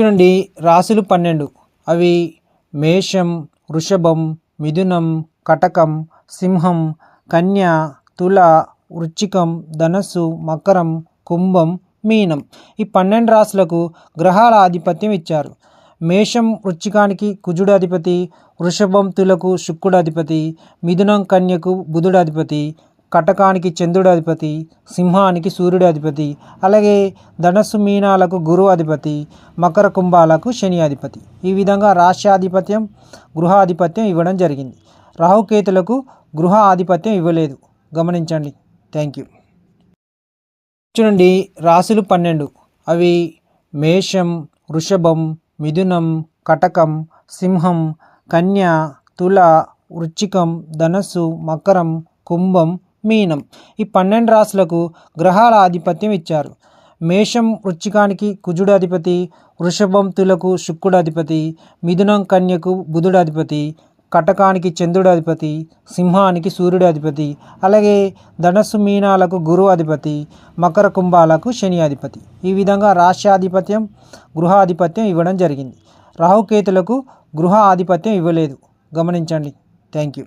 చూడండి రాశులు పన్నెండు. అవి మేషం వృషభం మిథునం కటకం సింహం కన్య తుల వృచ్చికం ధనస్సు మకరం కుంభం మీనం. ఈ పన్నెండు రాశులకు గ్రహాల ఆధిపత్యం ఇచ్చారు. మేషం వృచ్చికానికి కుజుడు అధిపతి వృషభం తులకు శుక్రుడు అధిపతి మిథునం కన్యకు బుధుడు అధిపతి కటకానికి చంద్రుడు అధిపతి సింహానికి సూర్యుడు అధిపతి అలాగే ధనస్సు మీనాలకు గురువు అధిపతి మకర కుంభాలకు శని అధిపతి ఈ విధంగా రాష్ట్రాధిపత్యం గృహాధిపత్యం ఇవ్వడం జరిగింది. రాహుకేతులకు గృహ ఆధిపత్యం ఇవ్వలేదు. గమనించండి. Thank you. చూడండి రాశులు పన్నెండు. అవి మేషం వృషభం మిథునం కటకం సింహం కన్య తుల వృచ్చికం ధనస్సు మకరం కుంభం మీనం. ఈ పన్నెండు రాశులకు గ్రహాల ఆధిపత్యం ఇచ్చారు. మేషం వృచ్చికానికి కుజుడు అధిపతి వృషభం తులకు శుక్రుడు అధిపతి మిథునం కన్యకు బుధుడు అధిపతి కటకానికి చంద్రుడు అధిపతి సింహానికి సూర్యుడు అధిపతి అలాగే ధనస్సు మీనాలకు గురువు అధిపతి మకర కుంభాలకు శని అధిపతి. ఈ విధంగా రాష్ట్రాధిపత్యం గృహాధిపత్యం ఇవ్వడం జరిగింది. రాహుకేతులకు గృహ ఆధిపత్యం ఇవ్వలేదు. గమనించండి. Thank you.